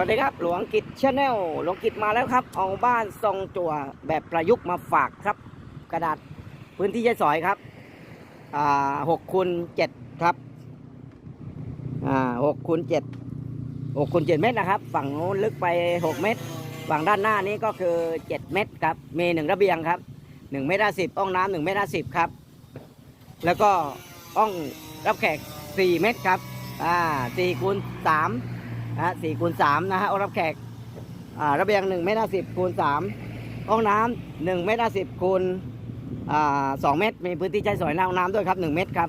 วัสดีครับ หลวงกิจชาแนลหลวงกิจมาแล้วครับ เอาบ้านทรงจั่วแบบประยุกต์มาฝากครับ กระดาษพื้นที่ใช้สอยครับอ่าหกคูณเจ็ดครับอ่าหกคูณเจ็ดหกคูณเจ็ดเมตรนะครับ ฝั่งโน้นลึกไปหกเมตร ฝั่งด้านหน้านี้ก็คือเจ็ดเมตรครับมีหนึ่งระเบียงครับหนึ่งเมตรห้าสิบห้องน้ำหนึ่งเมตรห้าสิบครับ แล้วก็ห้องรับแขกสี่เมตรครับอ่าสี่คูณสาม นะฮะสี่คูณสามนะฮะห้องรับแขกระเบียงหนึ่งเมตรห้าสิบคูณสามห้องน้ำหนึ่งเมตรห้าสิบคูณสองเมตร มีพื้นที่ใช้สอยหน้าห้องน้ำด้วยครับหนึ่งเมตรครับ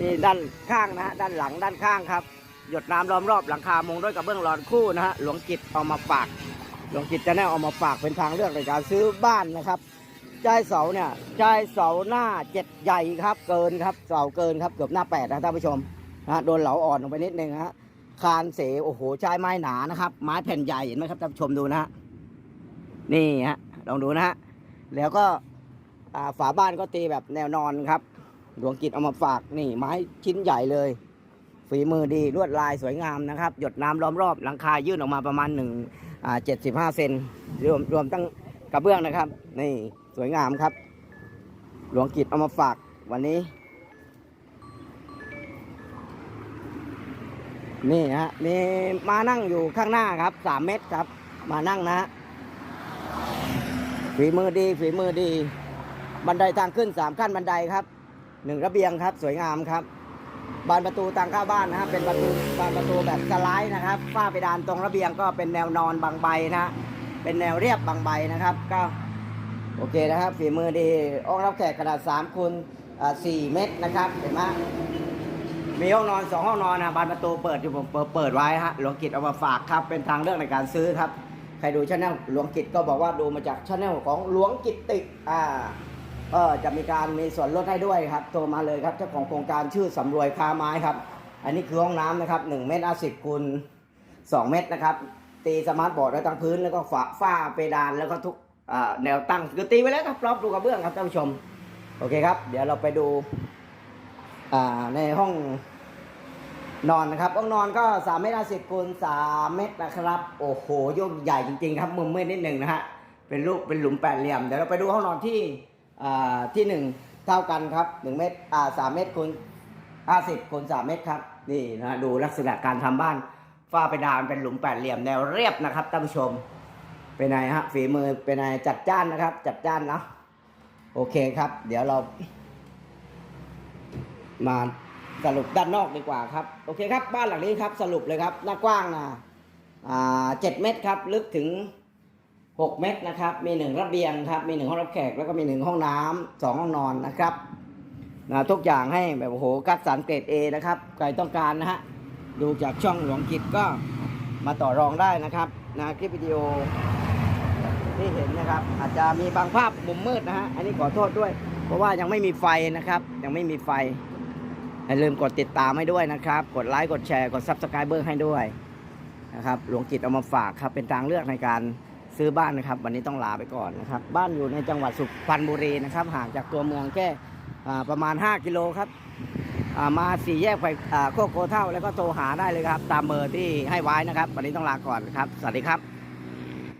นี่ด้านข้างนะฮะด้านหลังด้านข้างครับ หยดน้ำล้อมรอบหลังคามุงด้วยกับเบื้องหลอดคู่นะฮะหลวงกิจเอามาฝาก หลวงกิจจะแน่เอามาฝากเป็นทางเลือกในการซื้อบ้านนะครับจายเสาเนี่ยจายเสาหน้าเจ็ดใหญ่ครับเกินครับเสาเกินครับเกือบหน้าแปดนะท่านผู้ชมนะโดนเหลาอ่อนลงไปนิดนึงฮะ คานเสโอ้โหใช้ไม้หนานะครับ ไม้แผ่นใหญ่เห็นไหมครับท่านผู้ชมดูนะฮะนี่ฮะลองดูนะฮะแล้วก็ฝาบ้านก็ตีแบบแนวนอนครับหลวงกิจเอามาฝากนี่ ไม้ชิ้นใหญ่เลย ฝีมือดีลวดลายสวยงามนะครับ หยดน้ำล้อมรอบหลังคายื่นออกมาประมาณหนึ่งเจ็ดสิบห้าเซนรวมรวมตั้งกระเบื้องนะครับ นี่สวยงามครับ หลวงกิจเอามาฝากวันนี้ นี่ฮะมีมานั่งอยู่ข้างหน้าครับสามเมตรครับ มานั่งนะฮะฝีมือดีฝีมือดี บันไดทางขึ้นสามขั้นบันไดครับหนึ่งระเบียงครับ สวยงามครับ บานประตูทางเข้าบ้านนะฮะเป็นประตูบานประตูแบบสไลด์นะครับฝ้าเพดานตรงระเบียงก็เป็นแนวนอนบางใบนะฮะเป็นแนวเรียบบางใบนะครับ ก็โอเคนะครับ ฝีมือดีห้องรับแขกขนาด3คูณสี่เมตรนะครับเห็นไหม มีห้องนอนสองห้องนอนนะบานประตูเปิดอยู่ผมเปิดเปิดไว้ฮะหลวงกิจเอามาฝากครับ เป็นทางเลือกในการซื้อครับ ใครดูช anel หลวงกิจก็บอกว่าดูมาจากช anel ของหลวงกิจติอ่าเออจะมีการมีส่วนลดให้ด้วยครับโทรมาเลยครับเจ้าของโครงการชื่อสำรวยค้าไม้ครับ อันนี้คือห้องน้ำนะครับ1เมตรห้าสิบคูณ2เมตรนะครับ ตีสมาร์ทบอร์ดไว้ทั้งพื้นแล้วก็ฝาฝ้าเพดานแล้วก็ทุกแนวตั้งคือตีไว้แล้วครับรอมดูกระเบื้องครับท่านผู้ชม โอเคครับ เดี๋ยวเราไปดู ในห้องนอนนะครับห้องนอนก็3เมตรสิบคูณ3เมตรนะครับ โอ้โหโยกใหญ่จริงๆครับมุมมืดนิดหนึ่งนะฮะเป็นรูปเป็นหลุมแปดเหลี่ยม เดี๋ยวเราไปดูห้องนอนที่ที่หนึ่งเท่ากันครับ1เมตรอ่าสามเมตรคูณ50คูณ3เมตรครับนี่นะฮะดูลักษณะการทำบ้านฝ้าเพดานเป็นหลุมแปดเหลี่ยมแนวเรียบนะครับท่านผู้ชมเป็นไงฮะฝีมือเป็นไงจัดจ้านนะครับ จัดจ้านนะโอเคครับ เดี๋ยวเรา มาสรุปด้านนอกดีกว่าครับ โอเคครับ บ้านหลังนี้ครับสรุปเลยครับ หน้ากว้างนะอ่าเจ็ดเมตรครับ ลึกถึงหกเมตรนะครับ มีหนึ่งระเบียงครับ มีหนึ่งห้องรับแขก แล้วก็มีหนึ่งห้องน้ำสองห้องนอนนะครับนะทุกอย่างให้แบบโอ้โหคัดสรรเกรดเอนะครับ ใครต้องการนะฮะ ดูจากช่องหลวงกิจก็มาต่อรองได้นะครับนะคลิปวิดีโอที่เห็นนะครับ อาจจะมีบางภาพมุมมืดนะฮะ อันนี้ขอโทษด้วย เพราะว่ายังไม่มีไฟนะครับ ยังไม่มีไฟ อย่าลืมกดติดตามให้ด้วยนะครับ กดไลค์กดแชร์กดซับสไครเบอร์ให้ด้วยนะครับหลวงกิจเอามาฝากครับเป็นทางเลือกในการซื้อบ้านนะครับ วันนี้ต้องลาไปก่อนนะครับ บ้านอยู่ในจังหวัดสุพรรณบุรีนะครับ ห่างจากตัวเมืองแค่ประมาณ 5 กิโลครับมาสี่แยกไปอ่าโคกโกเท่าแล้วก็โทรหาได้เลยครับ ตามเบอร์ที่ให้ไว้นะครับ วันนี้ต้องลาก่อนครับ สวัสดีครับ